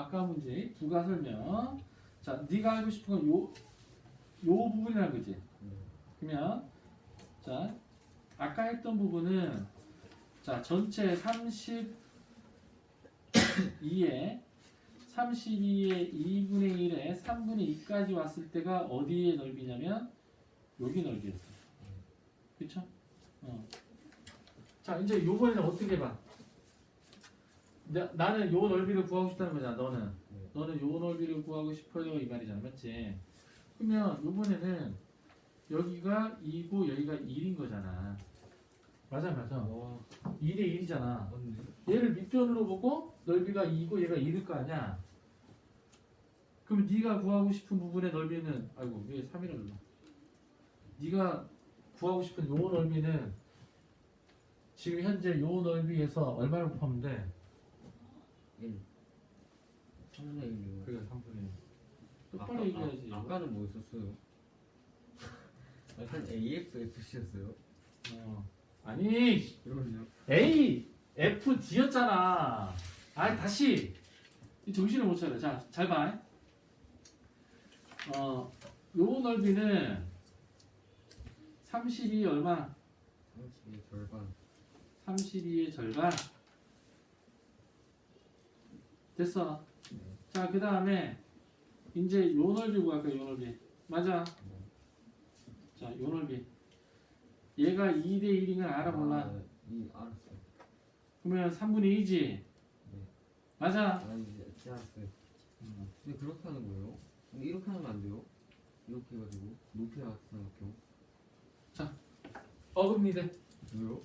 아까 문제 부가 설명. 자, 네가 알고 싶은 건 요, 요 부분이라는 거지. 네. 그러면 자, 아까 했던 부분은 자, 전체 32에 32의 2분의 1에 3분의 2까지 왔을 때가 어디의 넓이냐면 여기 넓이였어. 그쵸? 어. 자, 이제 요번에는 어떻게 봐? 나, 나는 요 넓이를 구하고 싶다는 거잖아, 너는. 네. 너는 요 넓이를 구하고 싶어요, 이 말이잖아, 맞지? 그러면 요번에는 여기가 2고 여기가 1인 거잖아. 맞아, 맞아. 와 2대 1이잖아. 맞네. 얘를 밑변으로 보고 넓이가 2고 얘가 1일 거 아니야. 그럼 네가 구하고 싶은 부분의 넓이는 아이고 왜 3이라 눌러? 네가 구하고 싶은 요 넓이는 지금 현재 요 넓이에서 얼마를 곱하면 돼? 1 3분의 1이요 그래 3분의 1. 똑바로 얘기해야지. 아, 아까는 뭐 있었어요? 한 AXFC였어요? 어. 아니 그럼요 A F D였잖아. 아 다시 이 정신을 못 차려. 자, 잘 봐. 어, 요 넓이는 32 얼마? 32 절반 32의 절반. 됐어. 네. 자, 그 다음에 이제 요 넓이 구할까? 요 넓이. 맞아. 자, 요 넓이. 얘가 2대 1인 건 알아 몰라? 아, 이 알았어요 그러면 3분의 2지. 네. 맞아. 아 이제 알았어요 음. 근데 그렇게 하는 거예요? 근데 이렇게 하면 안 돼요? 이렇게 해가지고 같은 삼각형 어금니 돼. 왜요?